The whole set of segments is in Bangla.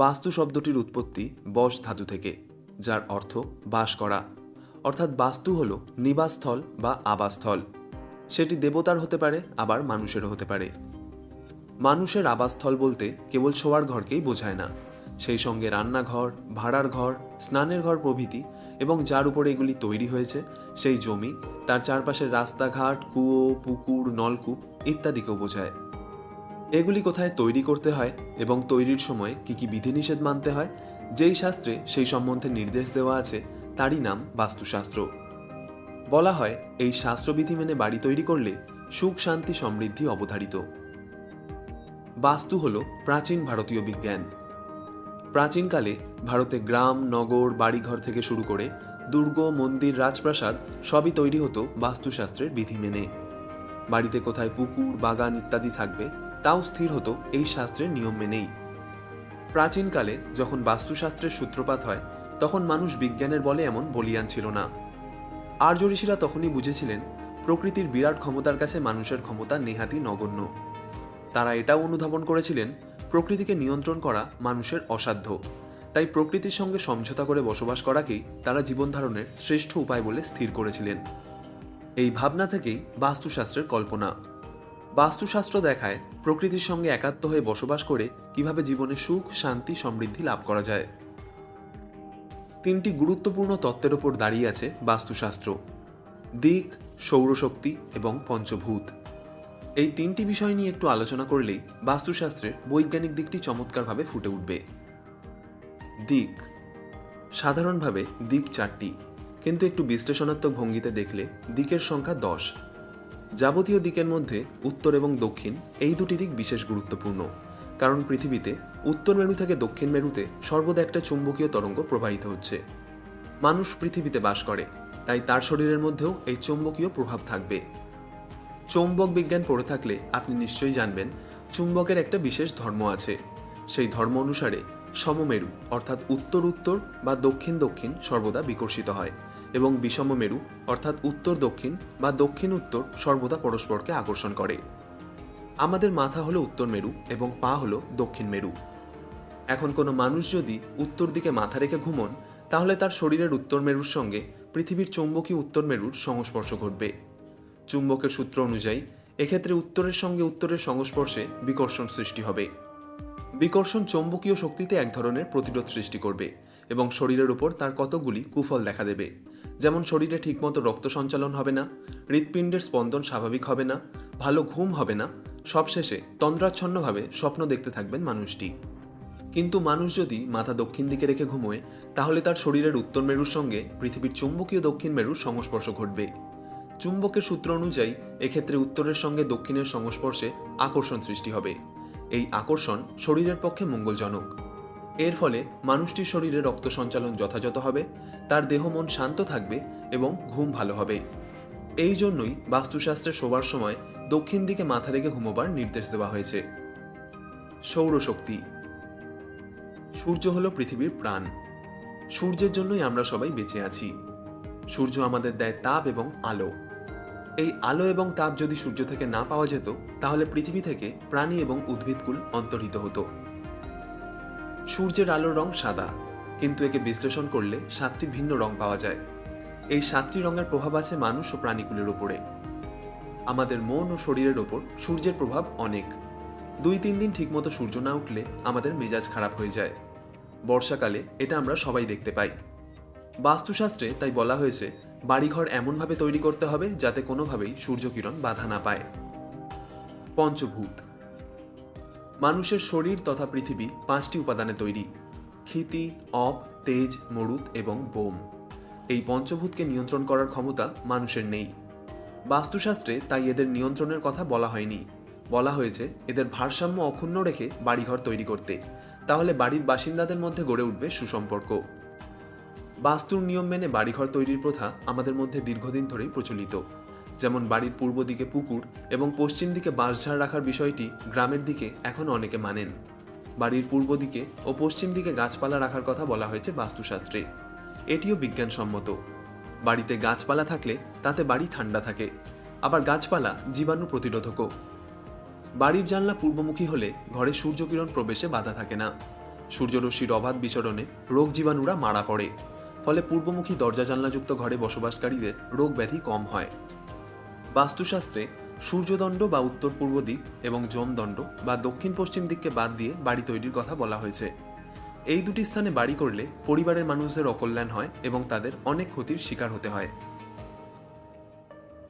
বাস্তু শব্দটির উৎপত্তি বস ধাতু থেকে, যার অর্থ বাস করা। অর্থাৎ বাস্তু হল নিবাসস্থল বা আবাসস্থল। সেটি দেবতার হতে পারে, আবার মানুষেরও হতে পারে। মানুষের আবাসস্থল বলতে কেবল শোয়ার ঘরকেই বোঝায় না। সেই সঙ্গে রান্নাঘর, ভাড়ার ঘর, স্নানের ঘর প্রভৃতি এবং যার উপরে এগুলি তৈরি হয়েছে, সেই জমি, তার চারপাশের রাস্তাঘাট, কুয়ো, পুকুর, নলকূপ ইত্যাদিকেও বোঝায়। এগুলি কোথায় তৈরি করতে হয় এবং তৈরির সময় কি কি বিধিনিষেধ মানতে হয়, যেই শাস্ত্রে সেই সম্বন্ধে নির্দেশ দেওয়া আছে, তারই নাম বাস্তুশাস্ত্র। বলা হয়, এই শাস্ত্রবিধি মেনে বাড়ি তৈরি করলে সুখ, শান্তি, সমৃদ্ধি অবধারিত। বাস্তু হল প্রাচীন ভারতীয় বিজ্ঞান। প্রাচীনকালে ভারতে গ্রাম, নগর, বাড়িঘর থেকে শুরু করে দুর্গ, মন্দির, রাজপ্রাসাদ সবই তৈরি হতো বাস্তুশাস্ত্রের বিধি মেনে। বাড়িতে কোথায় পুকুর, বাগান ইত্যাদি থাকবে তাও স্থির হতো এই শাস্ত্রের নিয়ম মেনেই। প্রাচীনকালে যখন বাস্তুশাস্ত্রের সূত্রপাত হয়, তখন মানুষ বিজ্ঞানের বলে এমন বলিয়ান ছিল না। আর্য ঋষিরা তখনই বুঝেছিলেন, প্রকৃতির বিরাট ক্ষমতার কাছে মানুষের ক্ষমতা নেহাতি নগণ্য। তারা এটাও অনুধাবন করেছিলেন, প্রকৃতিকে নিয়ন্ত্রণ করা মানুষের অসাধ্য। তাই প্রকৃতির সঙ্গে সমঝোতা করে বসবাস করাকেই তারা জীবনধারণের শ্রেষ্ঠ উপায় বলে স্থির করেছিলেন। এই ভাবনা থেকেই বাস্তুশাস্ত্রের কল্পনা। বাস্তুশাস্ত্র দেখায় প্রকৃতির সঙ্গে একাত্ম হয়ে বসবাস করে কীভাবে জীবনে সুখ, শান্তি, সমৃদ্ধি লাভ করা যায়। তিনটি গুরুত্বপূর্ণ তত্ত্বের ওপর দাঁড়িয়ে আছে বাস্তুশাস্ত্র, দিক, সৌরশক্তি এবং পঞ্চভূত। এই তিনটি বিষয় নিয়ে একটু আলোচনা করলেই বাস্তুশাস্ত্রের বৈজ্ঞানিক দিকটি চমৎকারভাবে ফুটে উঠবে। দিক, সাধারণভাবে দিক চারটি, কিন্তু একটু বিশ্লেষণাত্মক ভঙ্গিতে দেখলে দিকের সংখ্যা দশ। যাবতীয় দিকের মধ্যে উত্তর এবং দক্ষিণ এই দুটি দিক বিশেষ গুরুত্বপূর্ণ, কারণ পৃথিবীতে উত্তর মেরু থেকে দক্ষিণ মেরুতে সর্বদা একটা চুম্বকীয় তরঙ্গ প্রবাহিত হচ্ছে। মানুষ পৃথিবীতে বাস করে, তাই তার শরীরের মধ্যেও এই চুম্বকীয় প্রভাব থাকবে। চৌম্বক বিজ্ঞান পড়ে থাকলে আপনি নিশ্চয়ই জানবেন, চুম্বকের একটা বিশেষ ধর্ম আছে। সেই ধর্ম অনুসারে সমমেরু, অর্থাৎ উত্তর উত্তর বা দক্ষিণ দক্ষিণ সর্বদা বিকর্ষিত হয়, এবং বিষমমেরু, অর্থাৎ উত্তর দক্ষিণ বা দক্ষিণ উত্তর সর্বদা পরস্পরকে আকর্ষণ করে। আমাদের মাথা হলো উত্তর মেরু এবং পা হলো দক্ষিণ মেরু এখন কোনো মানুষ যদি উত্তর দিকে মাথা রেখে ঘুমন, তাহলে তার শরীরের উত্তর মেরুর সঙ্গে পৃথিবীর চৌম্বকী উত্তর মেরুর সংস্পর্শ ঘটবে। চুম্বকের সূত্র অনুযায়ী, এক্ষেত্রে উত্তরের সঙ্গে উত্তরের সংস্পর্শে বিকর্ষণ সৃষ্টি হবে। বিকর্ষণ চৌম্বকীয় শক্তিতে এক ধরনের প্রতিরোধ সৃষ্টি করবে এবং শরীরের উপর তার কতগুলি কুফল দেখা দেবে। যেমন শরীরে ঠিকমতো রক্ত সঞ্চালন হবে না, হৃৎপিণ্ডের স্পন্দন স্বাভাবিক হবে না, ভালো ঘুম হবে না, সবশেষে তন্দ্রাচ্ছন্নভাবে স্বপ্ন দেখতে থাকবেন মানুষটি। কিন্তু মানুষ যদি মাথা দক্ষিণ দিকে রেখে ঘুমোয়, তাহলে তার শরীরের উত্তর মেরুর সঙ্গে পৃথিবীর চুম্বকীয় দক্ষিণ মেরুর সংস্পর্শ ঘটবে। চুম্বকের সূত্র অনুযায়ী, এক্ষেত্রে উত্তরের সঙ্গে দক্ষিণের সংস্পর্শে আকর্ষণ সৃষ্টি হবে। এই আকর্ষণ শরীরের পক্ষে মঙ্গলজনক। এর ফলে মানুষটির শরীরে রক্ত সঞ্চালন যথাযথ হবে, তার দেহ মন শান্ত থাকবে এবং ঘুম ভালো হবে। এই জন্যই বাস্তুশাস্ত্রে শোবার সময় দক্ষিণ দিকে মাথা রেখে ঘুমোবার নির্দেশ দেওয়া হয়েছে। সৌরশক্তি। সূর্য হল পৃথিবীর প্রাণ। সূর্যের জন্যই আমরা সবাই বেঁচে আছি। সূর্য আমাদের দেয় তাপ এবং আলো। এই আলো এবং তাপ যদি সূর্য থেকে না পাওয়া যেত, তাহলে পৃথিবী থেকে প্রাণী এবং উদ্ভিদকুল অন্তর্হিত হতো। সূর্যের আলোর রং সাদা, কিন্তু একে বিশ্লেষণ করলে সাতটি ভিন্ন রং পাওয়া যায়। এই সাতটি রঙের প্রভাব আছে মানুষ ও প্রাণীকুলের উপরে। আমাদের মন ও শরীরের ওপর সূর্যের প্রভাব অনেক। দুই তিন দিন ঠিকমতো সূর্য না উঠলে আমাদের মেজাজ খারাপ হয়ে যায়। বর্ষাকালে এটা আমরা সবাই দেখতে পাই। বাস্তুশাস্ত্রে তাই বলা হয়েছে বাড়িঘর এমনভাবে তৈরি করতে হবে যাতে কোনোভাবেই সূর্যকিরণ বাধা না পায়। পঞ্চভূত। মানুষের শরীর তথা পৃথিবী পাঁচটি উপাদানে তৈরি। ক্ষিতি, অপ, তেজ, মরুত এবং বোম। এই পঞ্চভূতকে নিয়ন্ত্রণ করার ক্ষমতা মানুষের নেই। বাস্তুশাস্ত্রে তাই এদের নিয়ন্ত্রণের কথা বলা হয়নি। বলা হয়েছে, এদের ভারসাম্য অক্ষুণ্ণ রেখে বাড়িঘর তৈরি করতে। তাহলে বাড়ির বাসিন্দাদের মধ্যে গড়ে উঠবে সুসম্পর্ক। বাস্তুর নিয়ম মেনে বাড়িঘর তৈরির প্রথা আমাদের মধ্যে দীর্ঘদিন ধরেই প্রচলিত। যেমন বাড়ির পূর্ব দিকে পুকুর এবং পশ্চিম দিকে বাঁশঝাড় রাখার বিষয়টি গ্রামের দিকে এখন অনেকে মানেন। বাড়ির পূর্ব দিকে ও পশ্চিম দিকে গাছপালা রাখার কথা বলা হয়েছে বাস্তুশাস্ত্রে। এটিও বিজ্ঞানসম্মত। বাড়িতে গাছপালা থাকলে তাতে বাড়ি ঠান্ডা থাকে। আবার গাছপালা জীবাণু প্রতিরোধকও। বাড়ির জানলা পূর্বমুখী হলে ঘরে সূর্যকিরণ প্রবেশে বাধা থাকে না। সূর্যরশ্মির অবাধ বিচরণে রোগ জীবাণুরা মারা পড়ে। ফলে পূর্বমুখী দরজা জানলাযুক্ত ঘরে বসবাসকারীদের রোগ ব্যাধি কম হয়। বাস্তুশাস্ত্রে সূর্যদণ্ড বা উত্তর পূর্ব দিক এবং যমদণ্ড বা দক্ষিণ পশ্চিম দিককে বাদ দিয়ে বাড়ি তৈরির কথা বলা হয়েছে। এই দুটি স্থানে বাড়ি করলে পরিবারের মানুষদের অকল্যাণ হয় এবং তাদের অনেক ক্ষতির শিকার হতে হয়।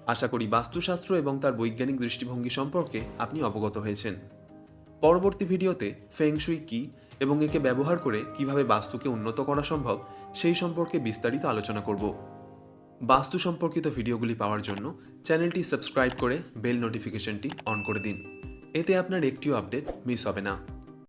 আশা করি বাস্তুশাস্ত্র এবং তার বৈজ্ঞানিক দৃষ্টিভঙ্গি সম্পর্কে আপনি অবগত হয়েছেন। পরবর্তী ভিডিওতে ফেংশুই কি এবং একে ব্যবহার করে কীভাবে বাস্তুকে উন্নত করা সম্ভব, সেই সম্পর্কে বিস্তারিত আলোচনা করব। বাস্তু সম্পর্কিত ভিডিওগুলি পাওয়ার জন্য চ্যানেলটি সাবস্ক্রাইব করে বেল নোটিফিকেশনটি অন করে দিন। এতে আপনার একটিও আপডেট মিস হবে না।